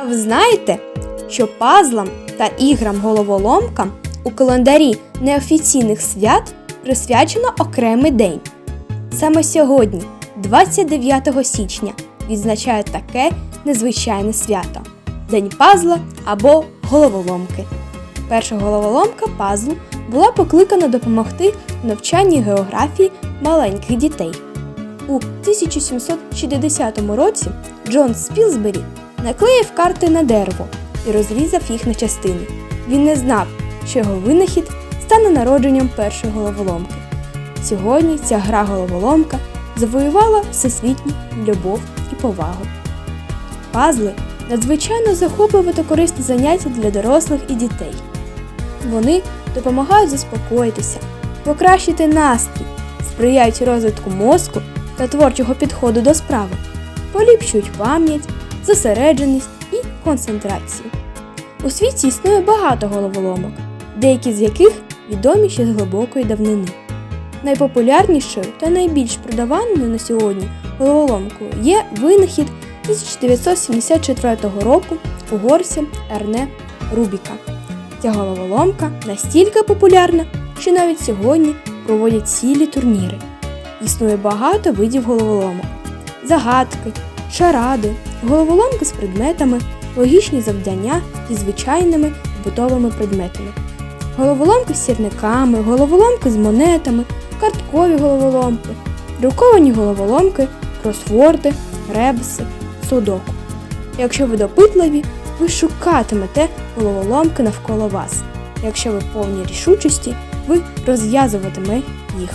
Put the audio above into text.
А ви знаєте, що пазлам та іграм головоломкам у календарі неофіційних свят присвячено окремий день. Саме сьогодні, 29 січня, відзначають таке незвичайне свято День пазла або головоломки. Перша головоломка пазлу була покликана допомогти в навчанні географії маленьких дітей. У 1760 році Джон Спілсбері наклеїв карти на дерево і розрізав їх на частини. Він не знав, що його винахід стане народженням першої головоломки. Сьогодні ця гра головоломка завоювала всесвітню любов і повагу. Пазли надзвичайно захопливе та корисне заняття для дорослих і дітей. Вони допомагають заспокоїтися, покращити настрій, сприяють розвитку мозку та творчого підходу до справи, поліпшують пам'ять, зосередженість і концентрацію. У світі існує багато головоломок, деякі з яких відомі ще з глибокої давнини. Найпопулярнішою та найбільш продаваною на сьогодні головоломкою є винахід 1974 року угорця Ерне Рубіка. Ця головоломка настільки популярна, що навіть сьогодні проводять цілі турніри. Існує багато видів головоломок: загадки, шаради, головоломки з предметами, логічні завдання зі звичайними побутовими предметами. Головоломки з сірниками, головоломки з монетами, карткові головоломки, друковані головоломки, кросворди, ребуси, судоку. Якщо ви допитливі, ви шукатимете головоломки навколо вас. Якщо ви повні рішучості, ви розв'язуватиме їх.